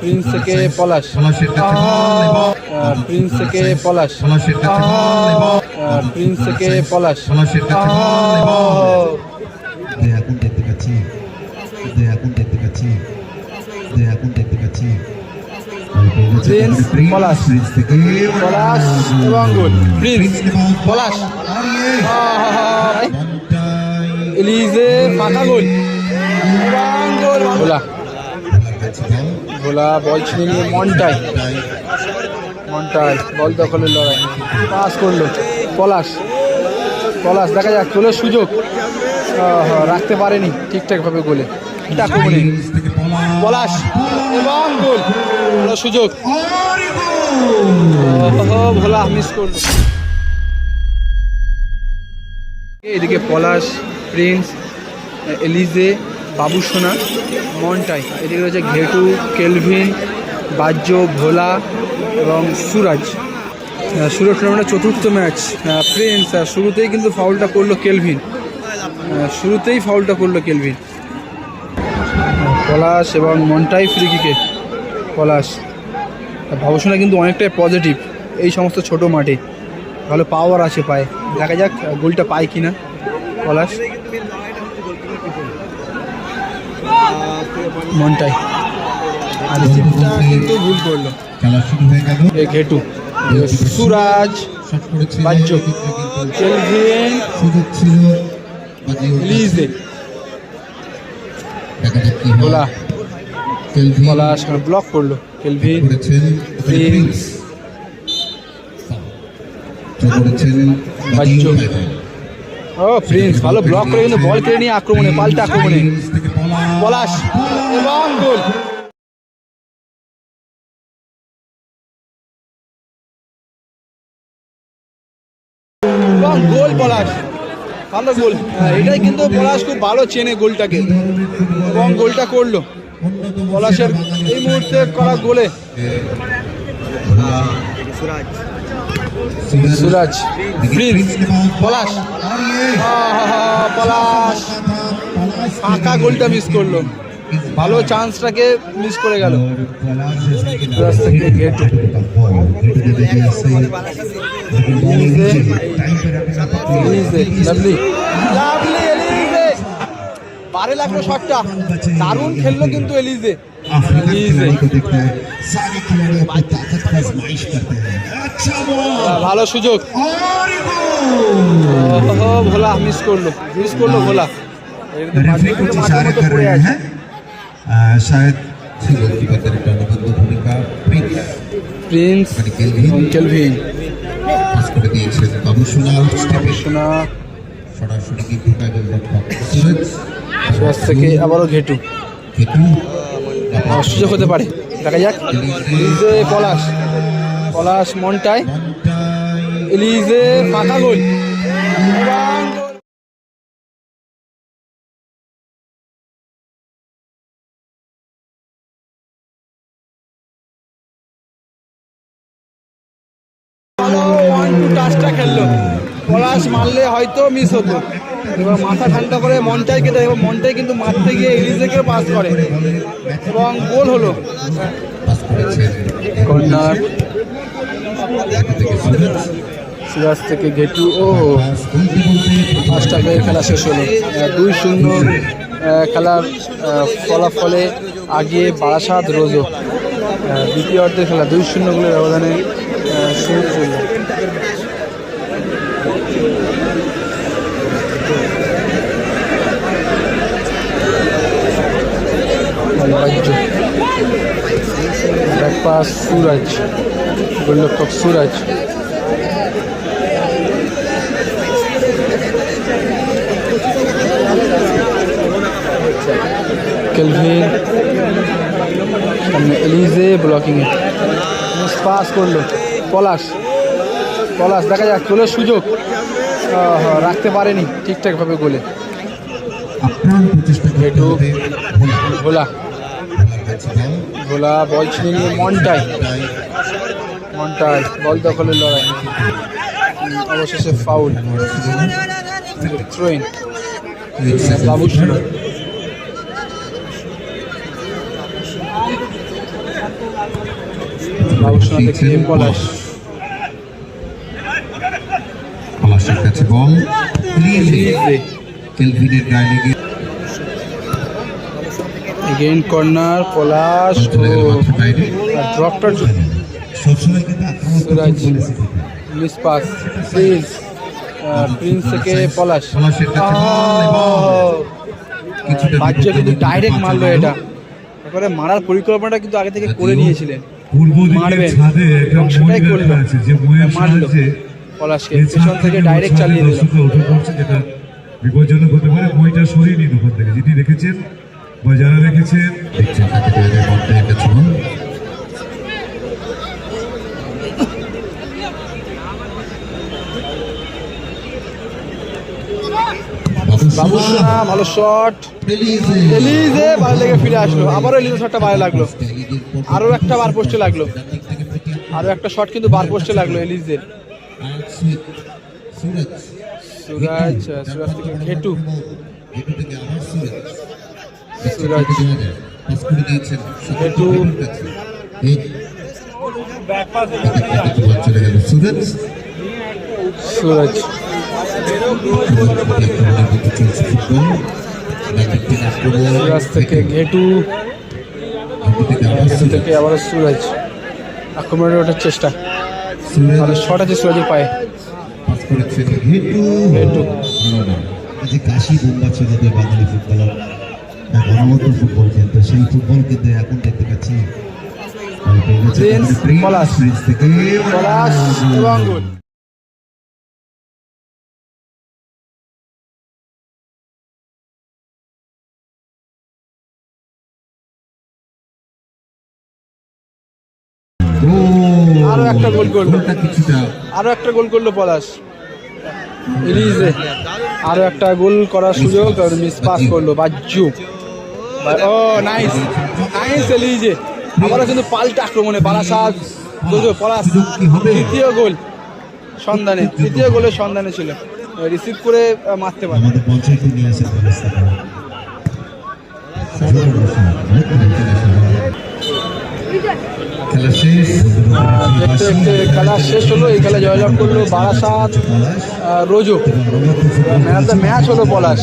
Prince থেকে পলাশ। Prince থেকে পলাশ। Prince থেকে পলাশ। এখন দেখতে পাচ্ছি এখন দেখতে পাচ্ছি এখন দেখতে পাচ্ছি প্রিন্স, পলাশ। এবং গোল প্রিন্স পলাশ। এলিজে ফাঁকা গোল। এবং গোল ভোলা বল ছিনে নিয়ে মনটাই মনটাই বল দখলের লড়াই। পাস করল। পলাশ। পলাশ, দেখা যাক গোলের সুযোগ। রাখতে পারেনি ঠিকঠাকভাবে গোলে। পলাশ, এবং গোল। সুযোগ। ভোলা মিস করল। এদিকে পলাশ, প্রিন্স, এলিজে বাবুসোনা মনটাই। এদিকে রয়েছে ঘেটু, কেলভিন, বাহ্য, ভোলা এবং সুরাজ। সুরজ টুর্নামেন্টের চতুর্থ ম্যাচ। প্রিন্স শুরুতেই কিন্তু ফাউলটা করল কেলভিন। শুরুতেই ফাউলটা করল কেলভিন। পলাশ এবং মনটাই ফ্রি কিকে পলাশ। ভাবসোনা কিন্তু অনেকটাই পজিটিভ এই সমস্ত ছোট মাঠে। ভালো পাওয়ার আছে পায়ে। দেখা যাক গোলটা পায় কিনা। পলাশ। মনটাই। আর কিন্তু ভুল করল এ ঘেটু সুরাজ কেলভিন লিজে ব্লক করল। Kelvin Prince. ও প্রিন্স ভালো ব্লক করে কিন্তু বল কেড়ে নিয়ে আক্রমণে পাল্টা আক্রমণে। পলাশ এবং গোল। এবং গোল পলাশ ভালো গোল। এটাই কিন্তু পলাশ খুব ভালো চেনে গোলটাকে। এবং গোলটা করল। পলাশের এই মুহূর্তে করা গোলে। সুরাজ। প্রিন্স পলাশ। পলাশ। ফাঁকা গোলটা মিস করল। ভালো চান্সটাকে মিস করে গেল। বারে লাগল শটটা। দারুণ খেললো কিন্তু এলিজে আচ্ছা, ভালো সুযোগ। ভোলা মিস করল। মিস করল ভোলা। रेफरी कुछ इशारे कर रहे हैं आ, शायद গোলকিপারদের একটা অনুবন্ধ ভূমিকা প্রিন্স প্রিন্স মানে কেলভিন এবং কেলভিন পাস করে দিয়েছেন বাবু সোনা স্টেপে সোনা সরাসরি কি ঢোকা গেল সুরজ সুরাজ থেকে আবারও ঘেটু কেটু আহ, সুযোগ হতে পারে দেখা যাক এলিজে পলাশ পলাশ মনটায় মন্টাই এলিজে ফাঁকা গোল খেললো। পলাশ মারলে হয়তো মিস হতো। এবার মাথা ঠান্ডা করে মনটাই কেটে এবং মনটাই কিন্তু মারতে গিয়ে এলিজেকে পাস করে। এবং গোল হলো। Pass corner. সুরজ থেকে ঘেটু। ও বলতে পাঁচটাকে খেলা শেষ হলো। দুই শূন্য খেলার ফলাফলে আগিয়ে বারাসাত রোজো। দ্বিতীয় অর্ধের খেলা দুই শূন্য গোলের ব্যবধানে শুরু করল পাস সুরাজ গোলরক্ষক সুরাজ। কেলভিন সামনে এলিজে ব্লকিং এ। পাস করল। পলাশ পলাশ দেখা যাক গোলের সুযোগ। রাখতে পারেনি ঠিকঠাকভাবে গোলে। আপ্রাণ প্রচেষ্টা করতে ভোলা। ভোলা বল ছিনে নিয়ে মনটাই। মনটাই বল দখলের লড়াই। অবশেষে ফাউল বাবু বাবুসোনা থেকে পলাশ পলাশের কাছে বল। কেলভিনের গায়ে লেগে কর্নার পলাশ ও চলে গেল মাঠের বাইরে ড্রপটা সবসময় কিন্তু আক্রমণ সিরাজ। বলেছে মিস পাস প্রিন্স প্রিন্স থেকে পলাশ কিন্তু ডাইরেক্ট মারলো এটা তারপরে মারার পরিকল্পনাটা কিন্তু আগে থেকে করে নিয়েছিলেন মারবেন। সেটাই করল। মারলো। পলাশকে পেছন থেকে ডাইরেক্ট চালিয়ে দিল বিপজ্জনক হতে পারে মইটা সরিয়ে নিন ওখান থেকে যেটি রেখেছেন বা যারা রেখেছেন দেখছেন ভালো শট এলিজে ভালো লেগে ফিরে আসলো আবারও এলিজে শটটা ভালো লাগল আরও একটা বার পোস্টে লাগল আরও একটা শট কিন্তু বার পোস্টে লাগল এলিজের সুরাজ সুরাজ থেকে ঘেটু সুরাজ সুরজ সুরাজ থেকে ঘেটু ঘেটু থেকে আবারও সুরাজ। আক্রমণের ওঠার চেষ্টা। ভালো শট আছে সুরাজের পায়ে। ঘেটু যে কাশি বোম্বা ছিল যে বাঙালি ফুটবলার অনবদ্য ফুটবল খেলতো সেই ফুটবল কিন্তু এখন দেখতে পাচ্ছি আর থেকে। গোল। আরও একটা গোল করল। আরও একটা গোল করল পলাশ এলিজে আরও একটা গোল করার সুযোগ মিস পাস করল বাজ্জু। ও নাইস নাইস এলিজে আবারও কিন্তু পাল্টা আক্রমণে বারাসাত পলাশ তৃতীয় গোল সন্ধানে তৃতীয় গোলের সন্ধানে ছিল। রিসিভ করে মারতে পারে। দেখতে দেখতে খেলা শেষ হলো এই খেলা জয়লাভ করল বারাসাত রোজো। ম্যান অফ দ্য ম্যাচ হলো পলাশ।